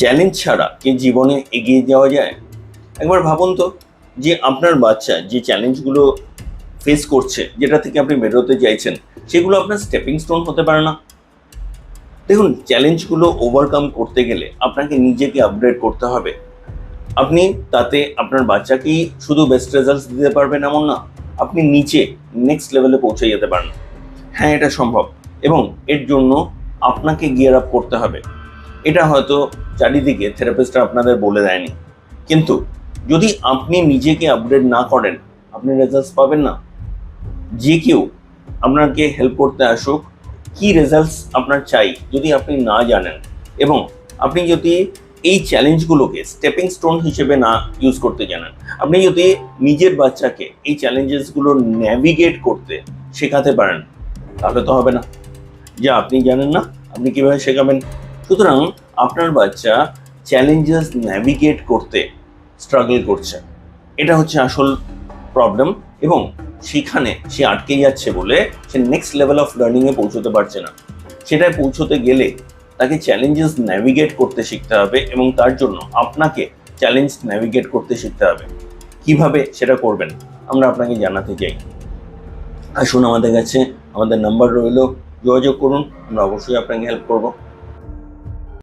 Challenge ছাড়া কি জীবনে এগিয়ে যাওয়া যায়? একবার ভাবুন তো যে আপনার বাচ্চা যে চ্যালেঞ্জগুলো ফেস করছে, যেটা থেকে আপনি বেরোতে চাইছেন, সেগুলো আপনার স্টেপিং স্টোন হতে পারে না। দেখুন চ্যালেঞ্জগুলো ওভারকাম করতে গেলে আপনাকে নিজেকে আপগ্রেড করতে হবে। আপনি তাতে আপনার বাচ্চাকেই শুধু বেস্ট রেজাল্টস দিতে পারবেন এমন না, আপনি নিচে নেক্সট লেভেলে পৌঁছে যেতে পারেন। হ্যাঁ এটা সম্ভব। এবং এর জন্য আপনাকে গিয়ার আপ করতে হবে। এটা হয়তো চারিদিকে থেরাপিস্টরা আপনাদের বলে দেয়নি। কিন্তু যদি আপনি নিজেকে আপডেট না করেন, আপনি রেজাল্টস পাবেন না। যে কেউ আপনাকে হেল্প করতে আসুক, কি রেজাল্টস আপনার চাই যদি আপনি না জানেন? এবং আপনি যদি এই চ্যালেঞ্জগুলোকে স্টেপিং স্টোন হিসেবে না ইউজ করতে জানেন, আপনি যদি নিজের বাচ্চাকে এই চ্যালেঞ্জেসগুলো ন্যাভিগেট করতে শেখাতে পারেন, তাহলে তো হবে না। যা আপনি জানেন না, আপনি কীভাবে শেখাবেন? সুতরাং আপনার বাচ্চা চ্যালেঞ্জেস ন্যাভিগেট করতে স্ট্রাগল করছে। এটা হচ্ছে আসল প্রবলেম এবং সেখানে সে আটকে যাচ্ছে বলে সে নেক্সট লেভেল অফ লার্নিংয়ে পৌঁছতে পারছে না। সেটায় পৌঁছতে গেলে তাকে চ্যালেঞ্জেস ন্যাভিগেট করতে শিখতে হবে এবং তার জন্য আপনাকে চ্যালেঞ্জ ন্যাভিগেট করতে শিখতে হবে। কীভাবে সেটা করবেন আমরা আপনাকে জানাতে চাই। আসুন আমাদের কাছে, আমাদের নাম্বার রইল, যোগাযোগ করুন, আমরা অবশ্যই আপনাকে হেল্প করব।